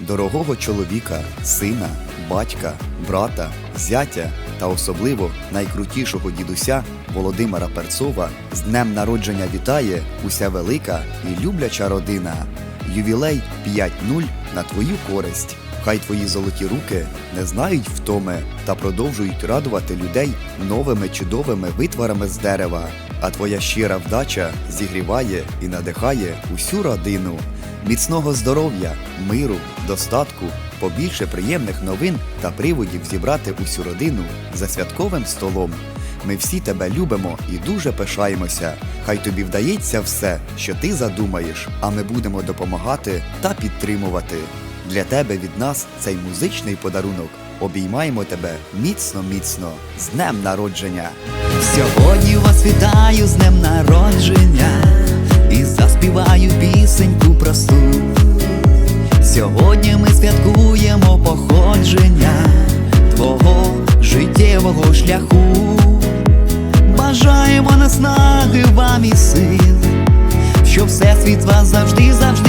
дорогого чоловіка, сина, батька, брата, зятя та особливо найкрутішого дідуся Володимира Перцова з днем народження вітає уся велика і любляча родина. Ювілей 5.0 на твою користь. Хай твої золоті руки не знають втоми та продовжують радувати людей новими чудовими витворами з дерева. А твоя щира вдача зігріває і надихає усю родину. Міцного здоров'я, миру, достатку, побільше приємних новин та приводів зібрати усю родину за святковим столом. Ми всі тебе любимо і дуже пишаємося. Хай тобі вдається все, що ти задумаєш, а ми будемо допомагати та підтримувати. Для тебе від нас цей музичний подарунок. Обіймаємо тебе міцно, міцно з днем народження. Сьогодні вас вітаю Сьогодні ми святкуємо походження твого життєвого шляху. Бажаємо наснаги вам і сил, що всесвіт вас завжди, завжди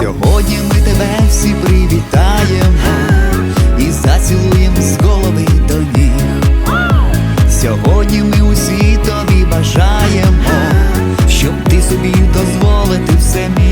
Сьогодні ми тебе всі привітаємо і зацілуємо з голови до ніг. Сьогодні ми усі тобі бажаємо, щоб ти собі дозволити все міг.